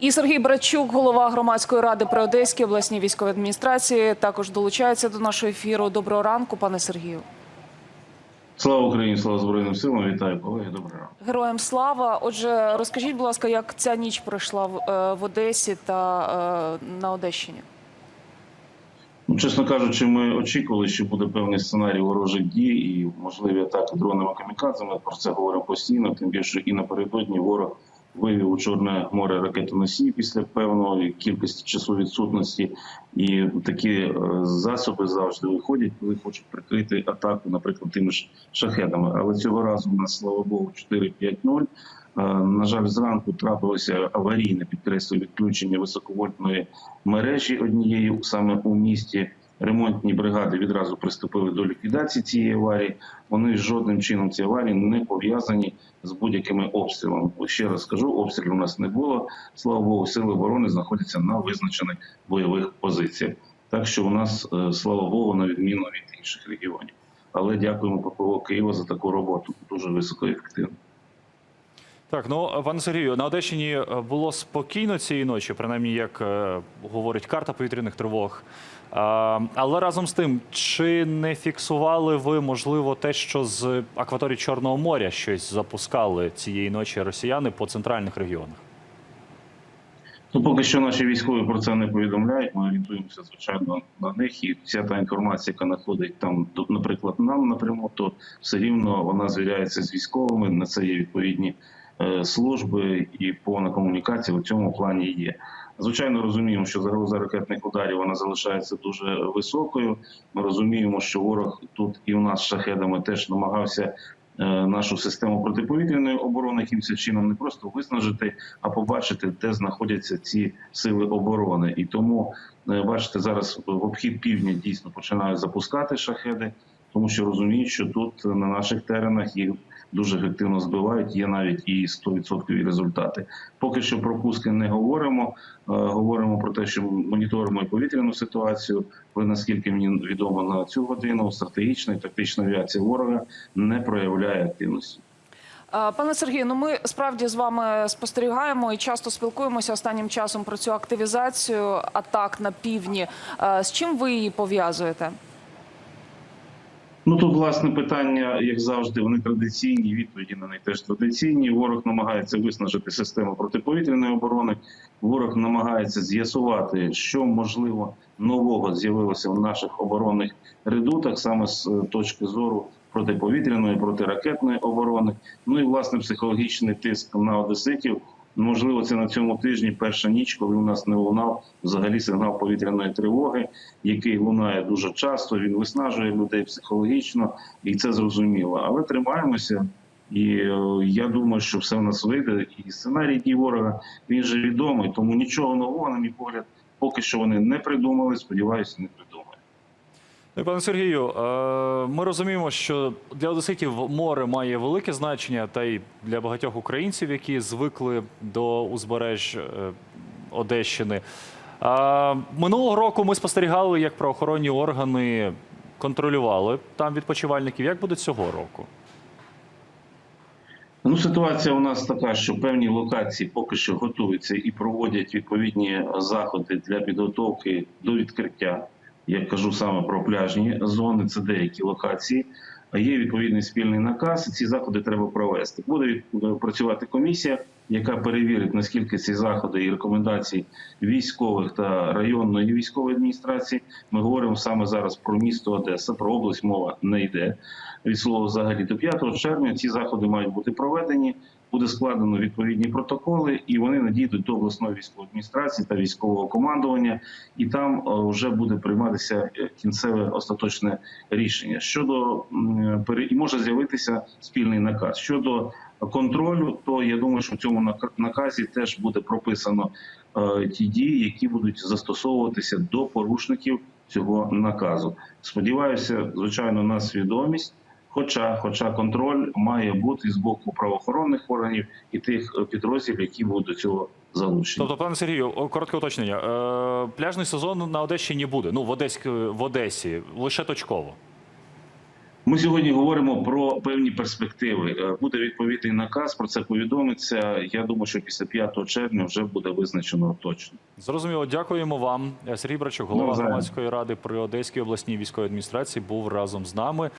І Сергій Брачук, голова громадської ради при Одеській обласній військовій адміністрації, також долучається до нашого ефіру. Доброго ранку, пане Сергію. Слава Україні, слава Збройним силам. Вітаю колеги. Доброго ранку. Героям слава. Отже, розкажіть, будь ласка, як ця ніч пройшла в, е, Одесі та е, на Одещині? Ну, чесно кажучи, ми очікували, що буде певний сценарій ворожих дій і можливі атаки дронами камікадзами. Про це говоримо постійно. Тим більше і напередодні ворог вивів у Чорне море ракетоносії після певної кількості часу відсутності. І такі е, засоби завжди виходять, коли хочуть прикрити атаку, наприклад, тими ж шахедами. Але цього разу у нас, слава Богу, 4-5-0. Е, На жаль, зранку трапилося аварійне підкреслюю відключення високовольтної мережі однієї саме у місті. Ремонтні бригади відразу приступили до ліквідації цієї аварії. Вони жодним чином ці аварії не пов'язані з будь-якими обстрілами. Ще раз скажу, обстрілів у нас не було. Слава Богу, сили оборони знаходяться на визначених бойових позиціях. Так що у нас, е, слава Богу, на відміну від інших регіонів. Але дякуємо ППО Києва за таку роботу. Дуже високоефективно. Так, ну пане Сергію, на Одещині е, було спокійно цієї ночі, принаймні, як е, говорить карта повітряних тривог. А, але разом з тим, чи не фіксували ви, можливо, те, що з акваторії Чорного моря щось запускали цієї ночі росіяни по центральних регіонах? Ну, поки що наші військові про це не повідомляють. Ми орієнтуємося звичайно на них. І вся та інформація, яка надходить там, наприклад, нам напряму, то все рівно вона звіряється з військовими. На це є відповідні е, служби і повна комунікація в цьому плані є. Звичайно, розуміємо, що загроза ракетних ударів вона залишається дуже високою. Ми розуміємо, що ворог тут і у нас з шахедами теж намагався е, нашу систему протиповітряної оборони якимось чином не просто виснажити, а побачити, де знаходяться ці сили оборони. І тому е, бачите, зараз в обхід півдня дійсно починають запускати шахеди, тому що розуміють, що тут на наших теренах їх дуже ефективно збивають. Є навіть і 100% результати. Поки що про пуски не говоримо. Е, Говоримо про те, що моніторимо і повітряну ситуацію. Але наскільки мені відомо на цю годину, стратегічна і тактична авіація ворога не проявляє активності. Е, Пане Сергію, ну ми справді з вами спостерігаємо і часто спілкуємося останнім часом про цю активізацію атак на півдні. Е, З чим ви її пов'язуєте? Ну тут власне питання, як завжди, вони традиційні. Відповіді на них теж традиційні. Ворог намагається виснажити систему протиповітряної оборони. Ворог намагається з'ясувати, що можливо нового з'явилося в наших оборонних редутах, саме з е, точки зору протиповітряної, протиракетної оборони. Ну і власне психологічний тиск на одеситів. Можливо, це на цьому тижні перша ніч, коли у нас не лунав взагалі сигнал повітряної тривоги, який лунає дуже часто. Він виснажує людей психологічно, і це зрозуміло. Але тримаємося, і е, я думаю, що все в нас вийде. І сценарій дій ворога він же відомий, тому нічого нового, на мій погляд, поки що вони не придумали. Сподіваюся, не придумають. Ну, Пане Сергію, е, ми розуміємо, що для одеситів море має велике значення, та й для багатьох українців, які звикли до узбереж е, Одещини. Минулого року ми спостерігали, як правоохоронні органи контролювали там відпочивальників. Як буде цього року? Ну, ситуація у нас така, що певні локації поки що готуються і проводять відповідні заходи для підготовки до відкриття. Я кажу саме про пляжні зони, це деякі локації. Є відповідний спільний наказ. Ці заходи треба провести. Буде від- працювати комісія, яка перевірить наскільки ці заходи і рекомендації військових та районної військової адміністрації. Ми говоримо саме зараз про місто Одеса, про область мова не йде. Від слова взагалі до 5 червня ці заходи мають бути проведені. Буде складено відповідні протоколи, і вони надійдуть до обласної військової адміністрації та військового командування, і там е, вже буде прийматися е, кінцеве остаточне рішення. Щодо і може з'явитися спільний наказ щодо контролю, то я думаю, що в цьому нака- наказі теж буде прописано е, ті дії, які будуть застосовуватися до порушників цього наказу. Сподіваюся, звичайно, на свідомість. Хоча, хоча контроль має бути з боку правоохоронних органів і тих е, підрозділів, які будуть до цього залучені. Тобто, пане Сергію, коротке уточнення. Е, Пляжний сезон на Одещині буде. Ну, в Одеськ, в Одесі, лише точково. Ми сьогодні говоримо про певні перспективи. Е, Буде відповідний наказ, про це повідомиться. Я думаю, що після 5 червня вже буде визначено точно. Зрозуміло, дякуємо вам. Сергій Брачук, голова ну, громадської ради при Одеській обласній військовій адміністрації, був разом з нами.